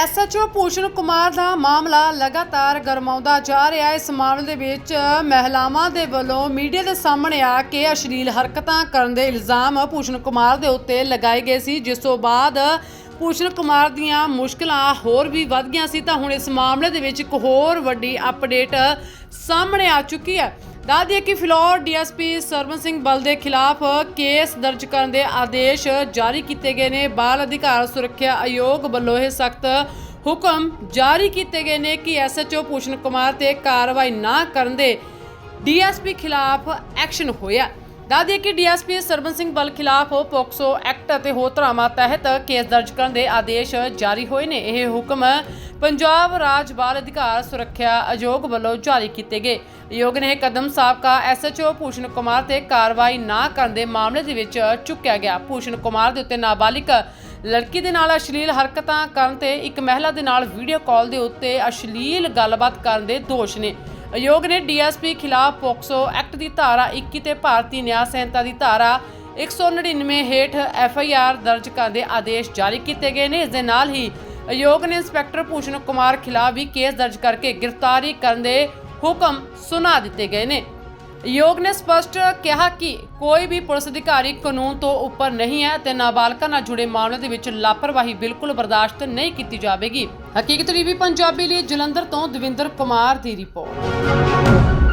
SHO Bhushan Kumar ਦਾ ਮਾਮਲਾ ਲਗਾਤਾਰ ਗਰਮਾਉਂਦਾ ਜਾ ਰਿਹਾ ਹੈ। ਇਸ ਮਾਮਲੇ ਦੇ ਵਿੱਚ ਮਹਿਲਾਵਾਂ ਦੇ ਵੱਲੋਂ ਮੀਡੀਆ ਦੇ ਸਾਹਮਣੇ ਆ ਕੇ ਅਸ਼ਲੀਲ ਹਰਕਤਾਂ ਕਰਨ ਦੇ ਇਲਜ਼ਾਮ ਭੂਸ਼ਣ ਕੁਮਾਰ ਦੇ ਉੱਤੇ ਲਗਾਏ ਗਏ ਸੀ। ਜਿਸ ਤੋਂ ਬਾਅਦ ਭੂਸ਼ਣ ਕੁਮਾਰ ਦੀਆਂ ਮੁਸ਼ਕਲਾਂ ਹੋਰ ਵੀ ਵੱਧ ਗਈਆਂ ਸੀ ਤਾਂ ਹੁਣ ਇਸ ਮਾਮਲੇ ਦੇ ਵਿੱਚ ਇੱਕ ਹੋਰ ਵੱਡੀ ਅਪਡੇਟ ਸਾਹਮਣੇ ਆ ਚੁੱਕੀ ਹੈ। ਦੱਸ ਦਈਏ ਕਿ ਫਿਲੌਰ ਡੀਐਸਪੀ ਸਰਵਨ ਸਿੰਘ ਬਲ ਦੇ ਖਿਲਾਫ ਕੇਸ ਦਰਜ ਕਰਨ ਦੇ ਆਦੇਸ਼ ਜਾਰੀ ਕੀਤੇ ਗਏ ਨੇ। ਬਾਲ ਅਧਿਕਾਰ ਸੁਰੱਖਿਆ ਆਯੋਗ ਵੱਲੋਂ ਇਹ ਸਖਤ ਹੁਕਮ ਜਾਰੀ ਕੀਤੇ ਗਏ ਨੇ ਕਿ ਐਸਐਚਓ ਭੂਸ਼ਣ ਕੁਮਾਰ ਤੇ ਕਾਰਵਾਈ ਨਾ ਕਰਨ ਦੇ ਡੀਐਸਪੀ ਖਿਲਾਫ ਐਕਸ਼ਨ ਹੋਇਆ। ਦੱਸ ਦਈਏ ਕਿ ਡੀਐਸਪੀ ਸਰਵਨ ਸਿੰਘ ਬਲ ਖਿਲਾਫ ਪੋਕਸੋ ਐਕਟ ਅਤੇ ਹੋਰ ਧਾਰਾਵਾਂ ਤਹਿਤ ਕੇਸ ਦਰਜ ਕਰਨ ਦੇ ਆਦੇਸ਼ ਜਾਰੀ ਹੋਏ ਨੇ। ਇਹ ਹੁਕਮ ਪੰਜਾਬ ਰਾਜ ਬਾਲ ਅਧਿਕਾਰ ਸੁਰੱਖਿਆ ਆਯੋਗ ਵੱਲੋਂ ਜਾਰੀ ਕੀਤੇ ਗਏ। ਆਯੋਗ ਨੇ ਇਹ ਕਦਮ ਸਾਬਕਾ ਐਸਐਚਓ ਭੂਸ਼ਣ ਕੁਮਾਰ ਤੇ ਕਾਰਵਾਈ ਨਾ ਕਰਨ ਦੇ ਮਾਮਲੇ ਦੇ ਵਿੱਚ ਚੁੱਕਿਆ ਗਿਆ। ਭੂਸ਼ਣ ਕੁਮਾਰ ਦੇ ਉੱਤੇ ਨਾਬਾਲਿਗ ਲੜਕੀ ਦੇ ਨਾਲ ਅਸ਼ਲੀਲ ਹਰਕਤਾਂ ਕਰਨ ਤੇ ਇੱਕ ਮਹਿਲਾ ਦੇ ਨਾਲ ਵੀਡੀਓ ਕਾਲ ਦੇ ਉੱਤੇ ਅਸ਼ਲੀਲ ਗੱਲਬਾਤ ਕਰਨ ਦੇ ਦੋਸ਼ ਨੇ। ਆਯੋਗ ਨੇ ਡੀਐਸਪੀ ਖਿਲਾਫ ਪੋਕਸੋ ਐਕਟ ਦੀ ਧਾਰਾ 21 ਤੇ ਭਾਰਤੀ ਨਿਆਂ ਸੰਹਿਤਾ ਦੀ ਧਾਰਾ 199 ਹੇਠ ਐਫਆਈਆਰ ਦਰਜ ਕਰਨ ਦੇ ਆਦੇਸ਼ ਜਾਰੀ ਕੀਤੇ ਗਏ ਨੇ। ਇਸ ਦੇ ਨਾਲ ਹੀ ਆਯੋਗ ਨੇ ਇੰਸਪੈਕਟਰ ਭੂਸ਼ਣ ਕੁਮਾਰ ਖਿਲਾਫ ਵੀ ਕੇਸ ਦਰਜ ਕਰਕੇ ਗ੍ਰਿਫਤਾਰੀ ਕਰਨ ਦੇ ਹੁਕਮ ਸੁਣਾ ਦਿੱਤੇ ਗਏ ਨੇ। ਆਯੋਗ ਨੇ ਸਪਸ਼ਟ ਕਿਹਾ ਕਿ ਕੋਈ ਵੀ ਪੁਲਿਸ ਅਧਿਕਾਰੀ ਕਾਨੂੰਨ ਤੋਂ ਉੱਪਰ ਨਹੀਂ ਹੈ ਤੇ ਨਾਬਾਲਗਾਂ ਨਾਲ ਜੁੜੇ ਮਾਮਲੇ ਦੇ ਵਿੱਚ ਲਾਪਰਵਾਹੀ ਬਿਲਕੁਲ ਬਰਦਾਸ਼ਤ ਨਹੀਂ ਕੀਤੀ ਜਾਵੇਗੀ। ਹਕੀਕਤ ਟੀਵੀ ਪੰਜਾਬੀ ਲਈ ਜਲੰਧਰ ਤੋਂ ਦਵਿੰਦਰ ਕੁਮਾਰ ਦੀ ਰਿਪੋਰਟ।